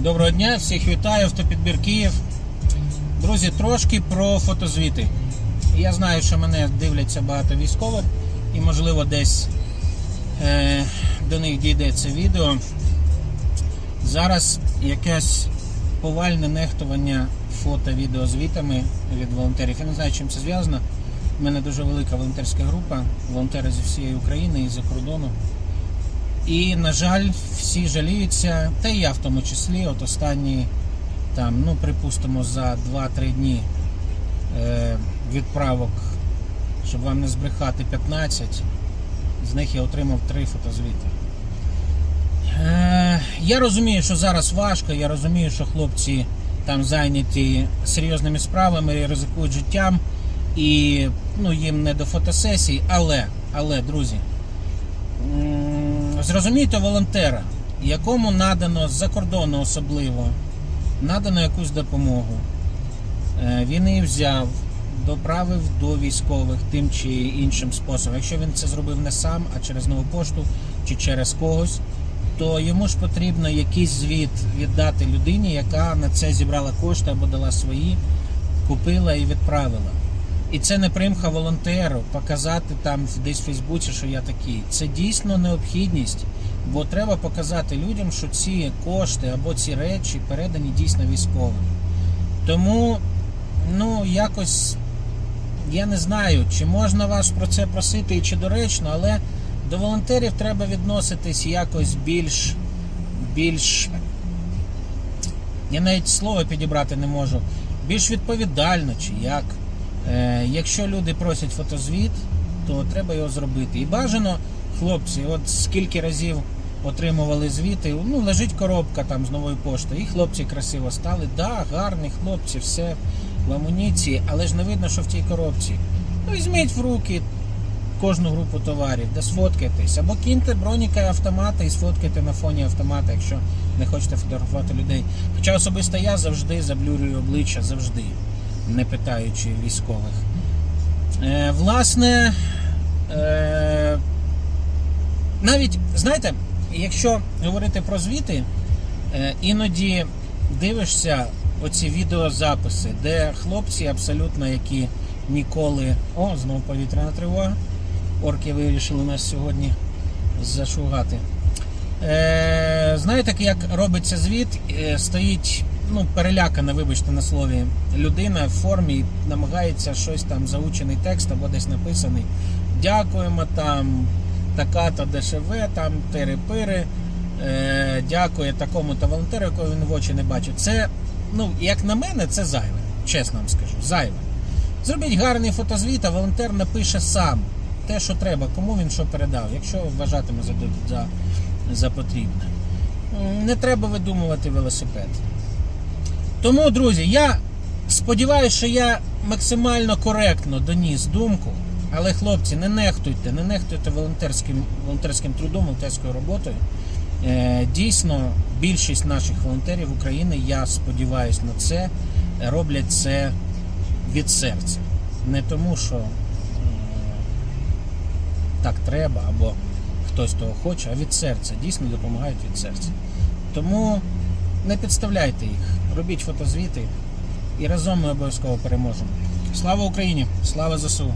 Доброго дня, всіх вітаю, автопідбір Київ. Друзі, трошки про фотозвіти. Я знаю, що мене дивляться багато військових і, можливо, десь е, до них дійде це відео. Зараз якесь повальне нехтування фото-відеозвітами від волонтерів. Я не знаю, чим це зв'язано. У мене дуже велика волонтерська група, волонтери зі всієї України і за кордону. І, на жаль, всі жаліються, та і я в тому числі, от останні, там, ну, припустимо, за 2-3 дні е, відправок, щоб вам не збрехати 15, з них я отримав 3 фотозвіти. Е, я розумію, що зараз важко, я розумію, що хлопці там зайняті серйозними справами і ризикують життям, і ну, їм не до фотосесій, але, але, друзі. Зрозумійте волонтера, якому надано з-за кордону особливо, надано якусь допомогу. Е, Він її взяв, доправив до військових тим чи іншим способом. Якщо він це зробив не сам, а через нову пошту чи через когось, то йому ж потрібно якийсь звіт віддати людині, яка на це зібрала кошти або дала свої, купила і відправила. І це не примха волонтеру показати там десь в Фейсбуці, що я такий. Це дійсно необхідність, бо треба показати людям, що ці кошти або ці речі передані дійсно військовим. Тому, ну, якось я не знаю, чи можна вас про це просити і чи доречно, але до волонтерів треба відноситись якось більш, більш я навіть слово підібрати не можу. Більш відповідально чи як. Е, якщо люди просять фотозвіт, то треба його зробити. І бажано, хлопці, от скільки разів отримували звіти, ну лежить коробка там з нової пошти, і хлопці красиво стали. Да, гарні хлопці, все в амуніції, але ж не видно, що в тій коробці. Ну, візьміть в руки кожну групу товарів, де сфоткайтесь, або киньте броніка і автомати і сфоткайте на фоні автомата, якщо не хочете фотографувати людей. Хоча особисто я завжди заблюрюю обличчя, завжди, не питаючи військових. Е, власне, е, навіть, знаєте, якщо говорити про звіти, е, іноді дивишся оці відеозаписи, де хлопці абсолютно які ніколи. О, знову повітряна тривога. Орки вирішили нас сьогодні зашугати. Е, знаєте, як робиться звіт, е, стоїть ну, перелякана, вибачте на слові, людина в формі намагається щось там заучений текст або десь написаний. Дякуємо там, така-то ДШВ, там тири-пири. Е, дякує такому-то волонтеру, якого він в очі не бачив. Це, ну, як на мене, це зайве. Чесно вам скажу, зайве. Зробіть гарний фотозвіт, а волонтер напише сам те, що треба, кому він що передав, якщо вважатиме за, за, за потрібне. Не треба видумувати велосипед. Тому, друзі, я сподіваюся, що я максимально коректно доніс думку. Але, хлопці, не нехтуйте, не нехтуйте волонтерським, волонтерським трудом, волонтерською роботою. Е, дійсно, більшість наших волонтерів України, я сподіваюся на це, роблять це від серця. Не тому, що так треба, або хтось того хоче, а від серця. Дійсно допомагають від серця. Тому не підставляйте їх, робіть фотозвіти і разом ми обов'язково переможемо. Слава Україні! Слава ЗСУ!